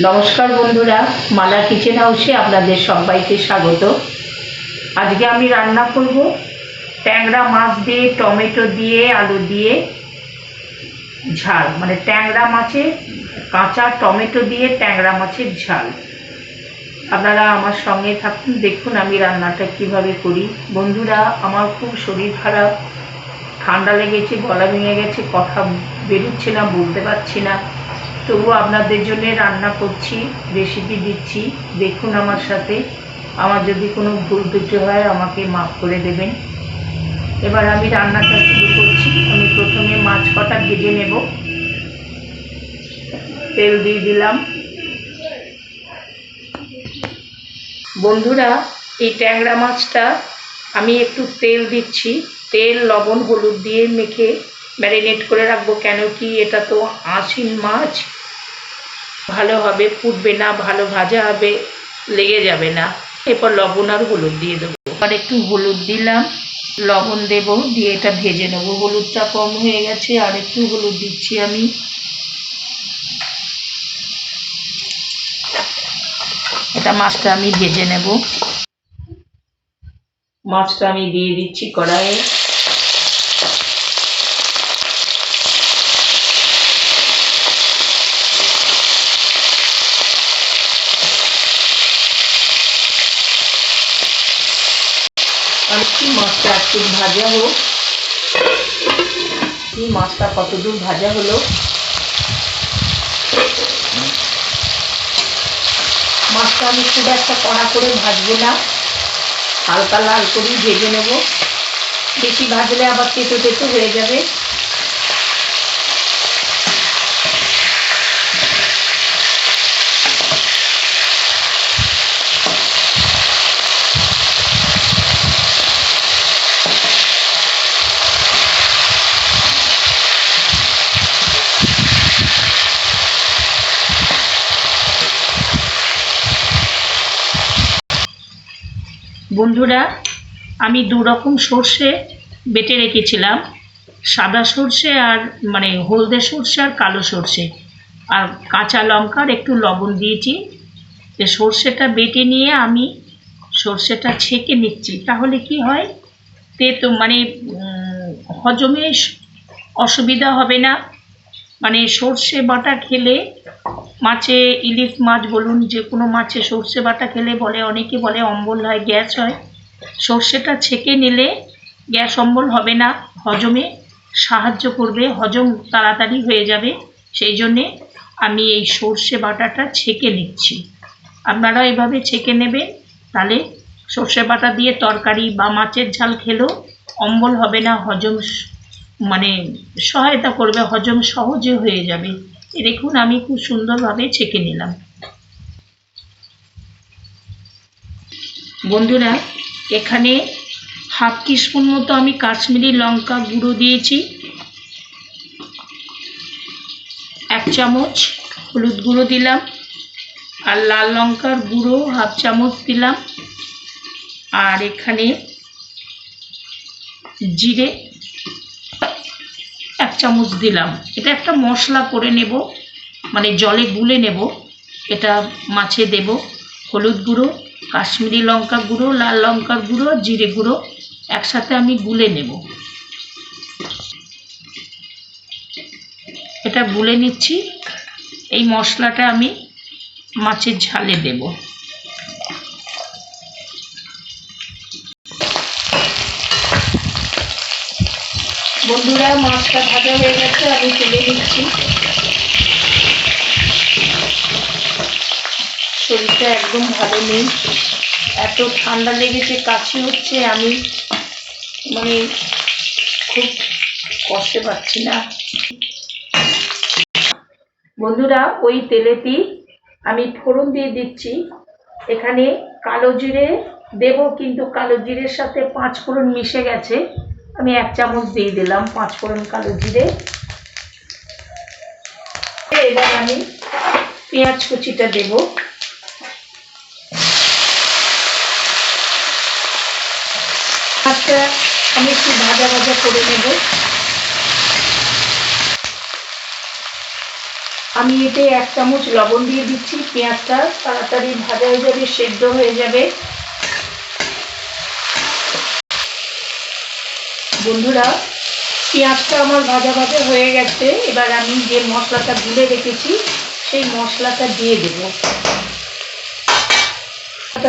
নমস্কার বন্ধুরা, মালা কিচেন হাউসে আপনাদের সবাইকে স্বাগত। আজকে আমি রান্না করব ট্যাংরা মাছ দিয়ে, টমেটো দিয়ে, আলু দিয়ে ঝাল। মানে ট্যাংরা মাছের কাঁচা টমেটো দিয়ে ট্যাংরা মাছের ঝাল। আপনারা আমার সঙ্গে থাকুন, দেখুন আমি রান্নাটা কীভাবে করি। বন্ধুরা, আমার খুব শরীর খারাপ, ঠান্ডা লেগেছে, গলা ভেঙে গেছে, কথা বেরোচ্ছে না, বলতে পারছি না। তবু আপনাদের জন্য রান্না করছি রেসিপি দিচ্ছি। দেখুন আমার সাথে। আমার যদি কোনো ভুল ত্রুটি হয়, আমাকে মাফ করে দেবেন। এবার আমি রান্নাটা শুরু করছি। আমি প্রথমে মাছ কটা ভেজে নেব। তেল দিয়ে দিলাম। বন্ধুরা, এই ট্যাংরা মাছটা আমি একটু তেল দিচ্ছি। তেল, লবণ, হলুদ দিয়ে মেখে ম্যারিনেট করে রাখব। কেন কি এটা তো আঁশিন মাছ। ভালোভাবে ফুটবে না, ভালো ভাজা হবে, লেগে যাবে না। এরপর লবণ আর হলুদ দিয়ে দেবো। আর একটু হলুদ দিলাম, লবণ দেব, দিয়ে এটা ভেজে নেব। হলুদটা কম হয়ে গেছে, আর একটু হলুদ দিচ্ছি আমি। এটা মাছটা আমি ভেজে নেব। মাছটা আমি দিয়ে দিচ্ছি কড়াইয়ে আর একটু ভাজা হোক। এই মাছটা কতদূর ভাজা হলো? মাছটা আমি খুব একটা কড়া করে ভাজবো না। হালকা লাল করেই ভেজে নেব। বেশি ভাজলে আবার তেতো তেতো হয়ে যাবে। বন্ধুরা, আমি দু রকম সর্ষে বেটে রেখেছিলাম। সাদা সর্ষে আর মানে হলদে সর্ষে আর কালো সর্ষে। আর কাঁচা লঙ্কার একটু লবণ দিয়েছি। যে সর্ষেটা বেটে নিয়ে আমি সর্ষেটা ছেঁকে নিচ্ছি, তাহলে কি হয়? তেতো মানে হজমে অসুবিধা হবে না। মানে সর্ষে বাটা খেলে মাছে, ইলিশ মাছ বলুন, যে কোনো মাছে সর্ষে বাটা খেলে বলে, অনেকে বলে অম্বল হয়, গ্যাস হয়। সর্ষেটা ছেঁকে নিলে গ্যাস অম্বল হবে না, হজমে সাহায্য করবে, হজম তাড়াতাড়ি হয়ে যাবে। সেই জন্যে আমি এই সর্ষে বাটাটা ছেঁকে নিচ্ছি। আপনারা এভাবে ছেঁকে নেবেন, তাহলে সর্ষে বাটা দিয়ে তরকারি বা মাছের ঝাল খেলেও অম্বল হবে না, হজম মানে সহায়তা করবে, হজম সহজে হয়ে যাবে। দেখুন আমি খুব সুন্দরভাবে ছেঁকে নিলাম। বন্ধুরা, এখানে হাফ টিস্পুন মতো আমি কাশ্মীরি লঙ্কা গুঁড়ো দিয়েছি, এক চামচ হলুদ গুঁড়ো দিলাম আর লাল লঙ্কার গুঁড়ো হাফ চামচ দিলাম। আর এখানে জিরে চামচ দিলাম। এটা একটা মশলা করে নেব মানে জলে গুলে নেব। এটা মাছে দেব, হলুদ গুঁড়ো, কাশ্মীরি লঙ্কা গুঁড়ো, লাল লঙ্কার গুঁড়ো, জিরে গুঁড়ো একসাথে আমি গুলে নেব। এটা গুলে নিচ্ছি। এই মশলাটা আমি মাছের ঝালে দেব। বন্ধুরা, মাছটা ভাজা হয়ে গেছে, আমি তুলে নিচ্ছি। শরীরটা একদম ভালো নেই। এত ঠান্ডা লেগেছে, কাশি হচ্ছে, আমি মানে খুব কষ্টে পাচ্ছি না। বন্ধুরা, ওই তেলেতেই আমি ফোড়ন দিয়ে দিচ্ছি। এখানে কালো জিরে দেব, কিন্তু কালো জিরের সাথে পাঁচ ফোড়ন মিশে গেছে। আমি এক চামচ দিয়ে দিলাম পাঁচ ফোড়ন কালো জিরে। এবার আমি পেঁয়াজ কুচিটা দেব। আচ্ছা আমি একটু ভাজা ভাজা করে নেব। আমি এতে এক চামচ লবণ দিয়ে দিচ্ছি। পেঁয়াজটা তাড়াতাড়ি ভাজা হয়ে যাবে, সেদ্ধ হয়ে যাবে। বন্ধুরা, পেঁয়াজটা আমার ভাজা ভাজা হয়ে গেছে। এবার আমি যে মশলাটা গুলে রেখেছি, সেই মশলাটা দিয়ে দেব।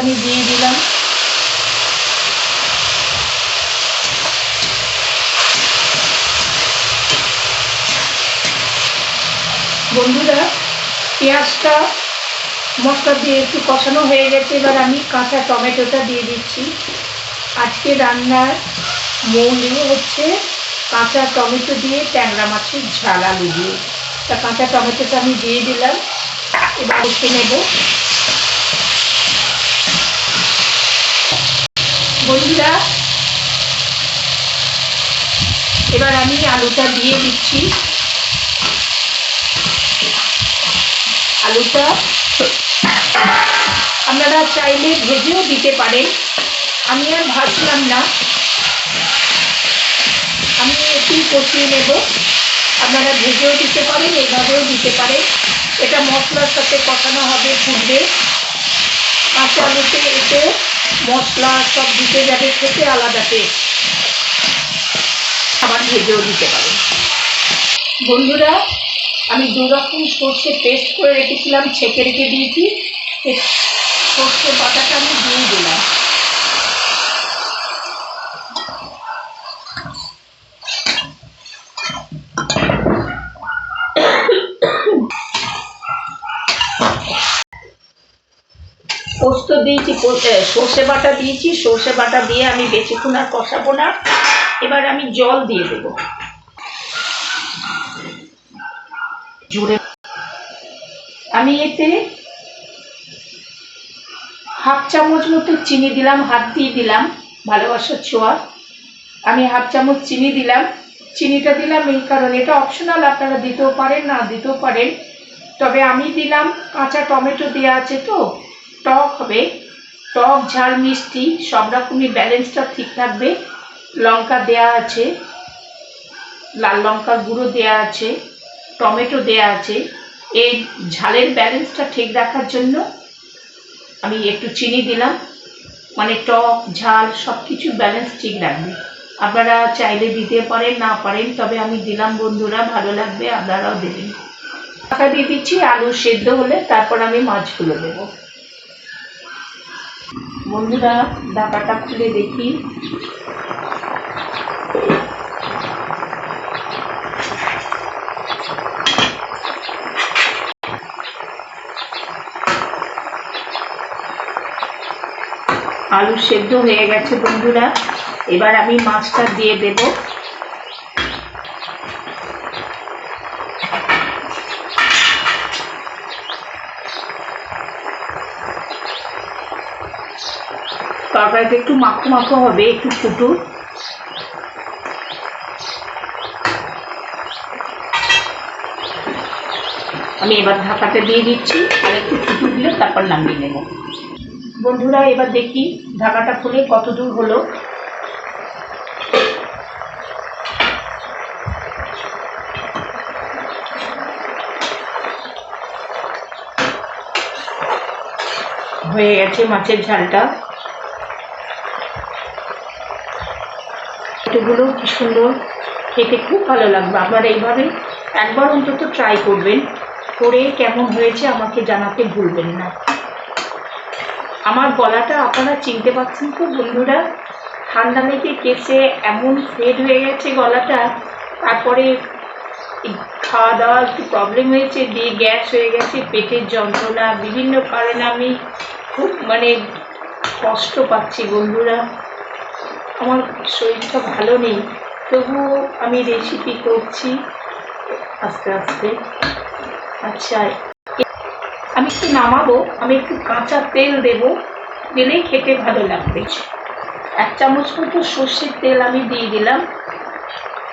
আমি দিয়ে দিলাম। বন্ধুরা, পেঁয়াজটা মশলা দিয়ে একটু কষানো হয়ে গেছে। এবার আমি কাঁচা টমেটোটা দিয়ে দিচ্ছি। আজকে রান্নার মৌলি হচ্ছে কাঁচা টমেটো দিয়ে ট্যাংরা মাছের ঝাল আলু দিয়ে। তা কাঁচা টমেটোটা আমি দিয়ে দিলাম, এবার উঠে নেব। বন্ধুরা, এবার আমি আলুটা দিয়ে দিচ্ছি। আলুটা আপনারা চাইলে ভেজেও দিতে পারেন। আমি আর ভাজলাম না। আমি একটু কষিয়ে নেব। আপনারা ভেজেও দিতে পারেন, এভাবেও দিতে পারেন। এটা মশলার সাথে কষানো হবে ফুটবে কাঁচা আলুতে এতে মশলা সব দিতে যাবে, খেতে আলাদা টেস্ট আবার ভেজেও দিতে পারেন। বন্ধুরা, আমি দু রকম সর্ষে পেস্ট করে রেখেছিলাম, ছেঁকে রেখে দিয়েছি। সর্ষে পাতাটা আমি দিয়ে দিলাম। দিয়েছি সর্ষে বাটা দিয়েছি, সর্ষে বাটা দিয়ে আমি বেশিক্ষণ আর কষাবো না। এবার আমি জল দিয়ে দেবো। জুড়ে আমি এতে হাফ চামচ মতো চিনি দিলাম, হাত দিয়ে দিলাম, ভালোবাসার ছোঁয়া। আমি হাফ চামচ চিনি দিলাম। চিনিটা দিলাম এই কারণে। এটা অপশনাল আপনারা দিতেও পারেন, না দিতেও পারেন। তবে আমি দিলাম কাঁচা টমেটো দেওয়া আছে তো টক হবে। টক, ঝাল, মিষ্টি, সব রকমই ব্যালেন্সটা ঠিক থাকবে। লঙ্কা দেয়া আছে। লাল লঙ্কার গুঁড়ো দেয়া আছে। টমেটো দেয়া আছে। এই ঝালের ব্যালেন্সটা ঠিক রাখার জন্য আমি একটু চিনি দিলাম। মানে টক, ঝাল সব কিছু ব্যালেন্স ঠিক রাখবে। আপনারা চাইলে দিতে পারেন, না পারেন, তবে আমি দিলাম বন্ধুরা, ভালো লাগবে, আপনারাও দেবেন। টাকা দিয়ে দিচ্ছি, আলু সেদ্ধ হলে তারপর আমি মাছগুলো দেবো। বন্ধুরা ডাকাটা খুলে দেখি। আলু সেদ্ধ হয়ে গেছে বন্ধুরা। এবার আমি মাছটা দিয়ে দেব। তরকারিটা একটু মাখো মাখো হবে, একটু ফুটুক আমি এবার ঢাকাতে দিয়ে দিচ্ছি, আর একটু ফুটু দিলে তারপর নামিয়ে নেব। বন্ধুরা, এবার দেখি ঢাকাটা খুলে কত দূর হলো। হয়ে গেছে মাছের ঝালটা। এগুলো কি সুন্দর, খেতে খুব ভালো লাগবে। আপনারা এইভাবে একবার অন্তত ট্রাই করবেন। করে কেমন হয়েছে আমাকে জানাতে ভুলবেন না। আমার গলাটা আপনারা চিনতে পারছেন তো, বন্ধুরা? ঠান্ডা লেগে কেসে এমন ফেড হয়ে গেছে গলাটা। তারপরে খাওয়া দাওয়া একটু প্রবলেম হয়েছে, দিয়ে গ্যাস হয়ে গেছে, পেটের যন্ত্রণা, বিভিন্ন কারণে আমি খুব মানে কষ্ট পাচ্ছি, বন্ধুরা। আমার শরীরটা ভালো নেই, তবুও আমি রেসিপি করছি। আস্তে আস্তে। আচ্ছা আমি একটু নামাবো, আমি একটু কাঁচা তেল দেবো, দিলেই খেতে ভালো লাগবে। এক চামচ মতো সর্ষের তেল আমি দিয়ে দিলাম।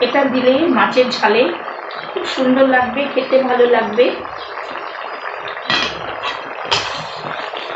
এটা দিলে মাছের ঝালে খুব সুন্দর লাগবে, খেতে ভালো লাগবে।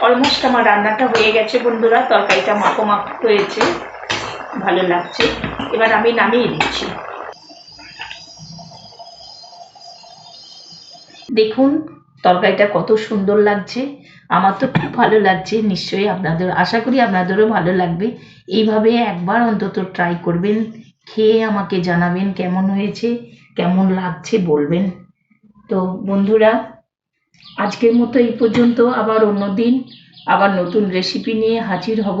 অলমোস্ট আমার রান্নাটা হয়ে গেছে বন্ধুরা, তরকারিটা মাখো মাখো হয়েছে। ভালো লাগছে। এবার আমি নামিয়ে দিচ্ছি। দেখুন, তরকারিটা কত সুন্দর লাগছে। আমার তো খুব ভালো লাগছে, নিশ্চয়ই আপনাদের, আশা করি আপনাদেরও ভালো লাগবে। এইভাবে একবার অন্তত ট্রাই করবেন, খেয়ে আমাকে জানাবেন কেমন হয়েছে, কেমন লাগছে বলবেন। তো বন্ধুরা, আজকের মতো এই পর্যন্ত, আবার অন্য দিন, আবার নতুন রেসিপি নিয়ে হাজির হব।